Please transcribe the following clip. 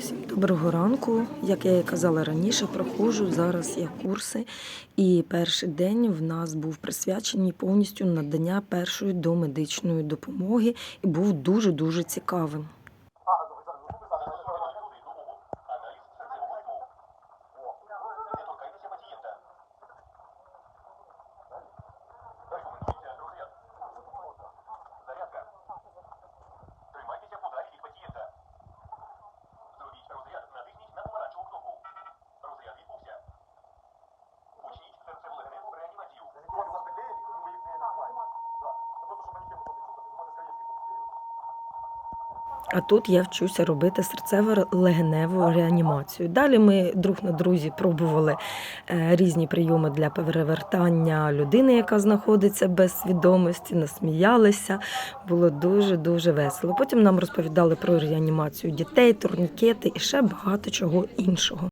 Всім доброго ранку. Як я і казала раніше, проходжу зараз я курси. І перший день в нас був присвячений повністю надання першої домедичної допомоги і був дуже дуже цікавим. А тут я вчуся робити серцево-легеневу реанімацію. Далі ми друг на друзі пробували е, різні прийоми для перевертання людини, яка знаходиться без свідомості, насміялися. Було дуже дуже весело. Потім нам розповідали про реанімацію дітей, турнікети і ще багато чого іншого.